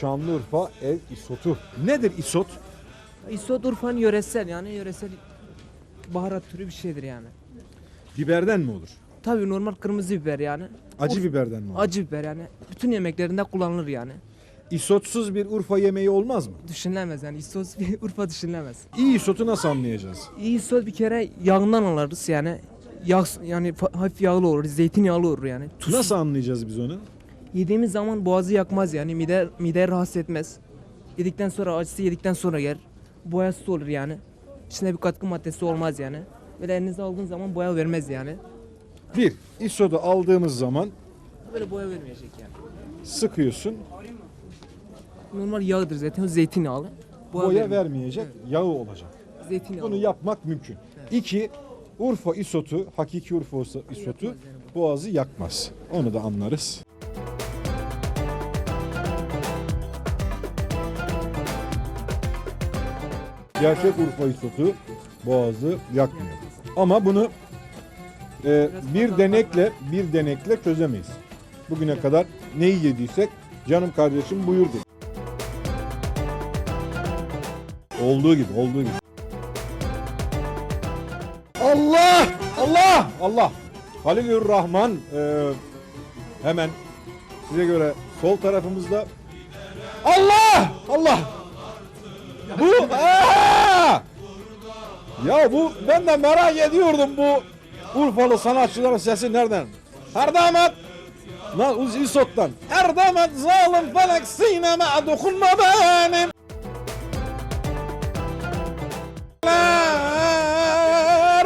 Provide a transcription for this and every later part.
Şanlıurfa ev isotu. Nedir isot? İsot Urfa'nın yöresel yani yöresel baharat türü bir şeydir yani. Biberden mi olur? Tabii normal kırmızı biber yani. Acı Of. biberden mi olur? Acı biber yani. Bütün yemeklerinde kullanılır yani. İsotsuz bir Urfa yemeği olmaz mı? Düşünülemez yani. İsot bir Urfa düşünülemez. İyi isotu nasıl anlayacağız? İyi isot bir kere yağından alırız yani. Yağ, yani fa- hafif yağlı olur, zeytinyağlı olur yani. Tuz. Nasıl anlayacağız biz onu? Yediğimiz zaman boğazı yakmaz yani. Mide, mide rahatsız etmez. Yedikten sonra acısı yedikten sonra yer. Boyası olur yani. İçinde bir katkı maddesi olmaz yani. Böyle elinize aldığın zaman boya vermez yani. Bir, isotu aldığımız zaman Böyle boya vermeyecek yani. sıkıyorsun. Normal yağdır zaten o zeytinyağlı. Boya, vermeyecek, yağı olacak. Zeytinyağlı. Bunu yapmak mümkün. İki, Urfa isotu, hakiki Urfa isotu boğazı yakmaz. Onu da anlarız. Gerçek Urfa isotu boğazı yakmıyor. Ama bunu e, bir denekle bir denekle çözemeyiz. Bugüne kadar neyi yediysek canım kardeşim buyurdu. Olduğu gibi, olduğu gibi. Allah! Allah! Allah! Halilur Rahman e, hemen size göre sol tarafımızda. Allah! Allah! Bu ben de merak ediyordum bu Urfalı sanatçıların sesi nereden? Her damat Lan İsot'tan. Her damat zalim felek sineme dokunma benim.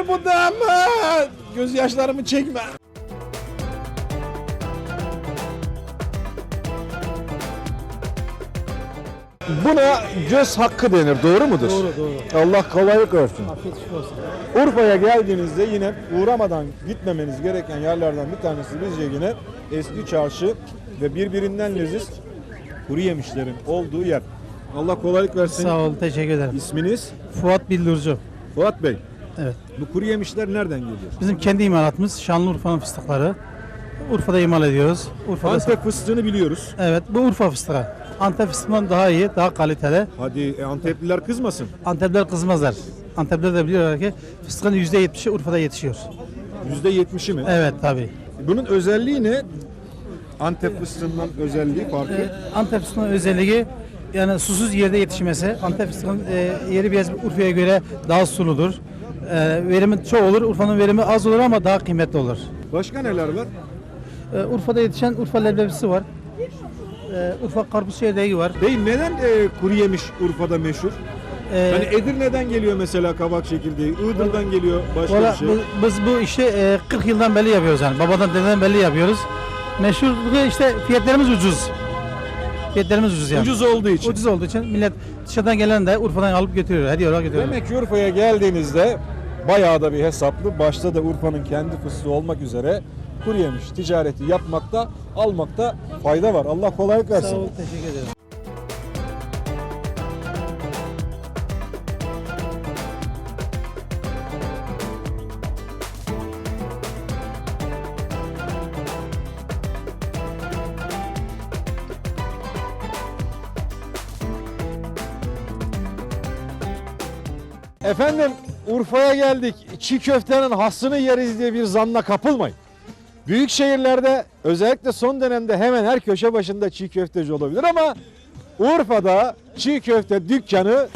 Bu damat. Gözyaşlarımı çekme. Buna göz hakkı denir. Doğru mudur? Doğru doğru. Allah kolaylık versin. Urfa'ya geldiğinizde yine uğramadan gitmemeniz gereken yerlerden bir tanesi bizce yine eski çarşı ve birbirinden leziz kuru yemişlerin olduğu yer. Allah kolaylık versin. Sağ ol, teşekkür ederim. İsminiz Fuat Bildurcu. Fuat Bey. Evet. Bu kuru yemişler nereden geliyor? Bizim kendi imalatımız Şanlıurfa'nın fıstıkları. Urfa'da imal ediyoruz. Urfa'da Antep fıstığını biliyoruz. Evet, bu Urfa fıstığı. Antep fıstığından daha iyi, daha kaliteli. Hadi e, Antepliler kızmasın. Antepler kızmazlar. Antepler de biliyorlar ki fıstığın %70'i Urfa'da yetişiyor. %70'i mi? Evet tabii. Bunun özelliği ne? Antep fıstığından özelliği farkı. Ee, Antep fıstığının özelliği yani susuz yerde yetişmesi. Antep fıstığının e, yeri biraz Urfa'ya göre daha suludur. E, verimi çok olur. Urfa'nın verimi az olur ama daha kıymetli olur. Başka neler var? E, Urfa'da yetişen Urfa leblebisi var. E, Urfa karpuz çekirdeği var. Bey neden e, kuru yemiş Urfa'da meşhur? E, Hani Edirne'den geliyor mesela kabak çekirdeği, Iğdır'dan geliyor başka Valla bir şey. bu- biz bu işi e, 40 yıldan beri yapıyoruz yani. Babadan dededen beri yapıyoruz. Meşhurluğu işte fiyatlarımız ucuz. Fiyatlarımız ucuz yani. Ucuz olduğu için. Ucuz olduğu için millet dışarıdan gelen de Urfa'dan alıp götürüyor. Hediye olarak götürüyor. Demek ki Urfa'ya geldiğinizde bayağı da bir hesaplı. Başta da Urfa'nın kendi fıstığı olmak üzere kuru yemiş ticareti yapmakta, almakta fayda var. Allah kolaylık versin. Sağ ol, teşekkür ederim. Efendim Urfa'ya geldik. Çiğ köftenin hassını yeriz diye bir zanla kapılmayın. Büyük şehirlerde özellikle son dönemde hemen her köşe başında çiğ köfteci olabilir ama Urfa'da çiğ köfte dükkanı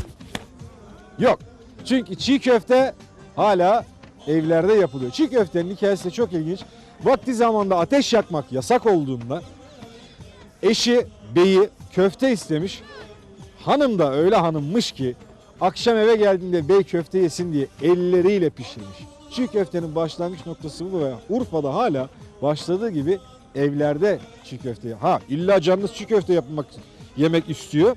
yok. Çünkü çiğ köfte hala evlerde yapılıyor. Çiğ köftenin hikayesi de çok ilginç. Vakti zamanda ateş yakmak yasak olduğunda eşi beyi köfte istemiş. Hanım da öyle hanımmış ki akşam eve geldiğinde bey köfte yesin diye elleriyle pişirmiş. Çiğ köftenin başlangıç noktası bu ve Urfa'da hala başladığı gibi evlerde çiğ köfte. Ha illa canınız çiğ köfte yapmak yemek istiyor.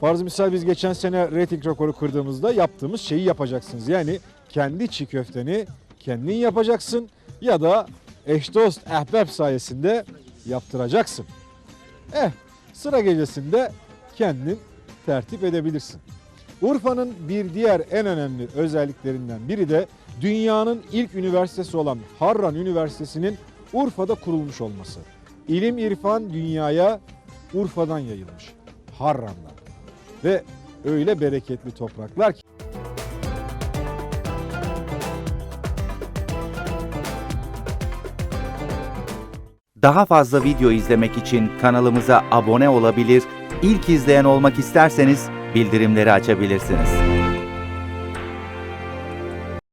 Farz misal biz geçen sene reyting rekoru kırdığımızda yaptığımız şeyi yapacaksınız. Yani kendi çiğ köfteni kendin yapacaksın ya da eş dost ehbab sayesinde yaptıracaksın. Eh sıra gecesinde kendin tertip edebilirsin. Urfa'nın bir diğer en önemli özelliklerinden biri de dünyanın ilk üniversitesi olan Harran Üniversitesi'nin Urfa'da kurulmuş olması. İlim irfan dünyaya Urfa'dan yayılmış. Harran'dan. Ve öyle bereketli topraklar ki Daha fazla video izlemek için kanalımıza abone olabilir, ilk izleyen olmak isterseniz bildirimleri açabilirsiniz.